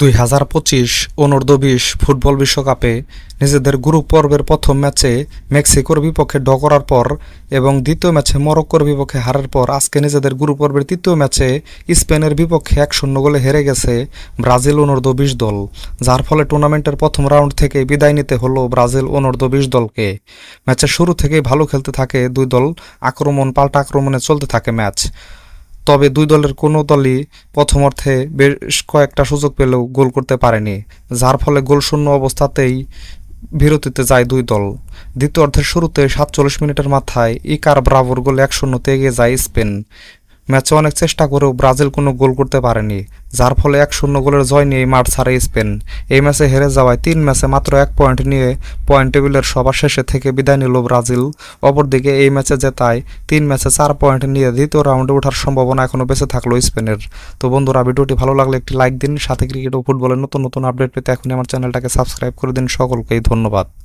দুই হাজার পঁচিশ অনূর্ধ্ব বিশ ফুটবল বিশ্বকাপে নিজেদের গ্রুপ পর্বের প্রথম ম্যাচে মেক্সিকোর বিপক্ষে ড করার পর এবং দ্বিতীয় ম্যাচে মরক্কোর বিপক্ষে হারার পর আজকে নিজেদের গ্রুপ পর্বের তৃতীয় ম্যাচে স্পেনের বিপক্ষে এক শূন্য গোলে হেরে গেছে ব্রাজিল অনূর্ধ্ব বিশ দল, যার ফলে টুর্নামেন্টের প্রথম রাউন্ড থেকে বিদায় নিতে হলো ব্রাজিল অনূর্ধ্ব বিশ দলকে। ম্যাচের শুরু থেকেই ভালো খেলতে থাকে দুই দল, আক্রমণ পাল্টা আক্রমণে চলতে থাকে ম্যাচ। তবে দুই দলের কোনো দলই প্রথম অর্থে বেশ কয়েকটা সুযোগ পেলেও গোল করতে পারেনি, যার ফলে গোলশূন্য অবস্থাতেই বিরতিতে যায় দুই দল। দ্বিতীয় অর্ধের শুরুতে সাতচল্লিশ মিনিটের মাথায় ইকার ব্রাভোর গোল এক শূন্যতে এগিয়ে যায় স্পেন। ম্যাচে অনেক চেষ্টা করেও ব্রাজিল কোনো গোল করতে পারেনি, যার ফলে এক শূন্য গোলের জয় নিয়ে মাঠ ছাড়ে স্পেন। এই ম্যাচে হেরে যাওয়ায় তিন ম্যাচে মাত্র এক পয়েন্ট নিয়ে পয়েন্ট টেবিলের সবার শেষে থেকে বিদায় নিল ব্রাজিল। অপরদিকে এই ম্যাচে জেতায় তিন ম্যাচে চার পয়েন্ট নিয়ে দ্বিতীয় রাউন্ডে ওঠার সম্ভাবনা এখনও বেঁচে থাকল স্পেনের। তো বন্ধুরা, ভিডিওটি ভালো লাগলে একটি লাইক দিন, সাথে ক্রিকেট ও ফুটবলের নতুন নতুন আপডেট পেতে এখনই আমার চ্যানেলটাকে সাবস্ক্রাইব করে দিন। সকলকেই ধন্যবাদ।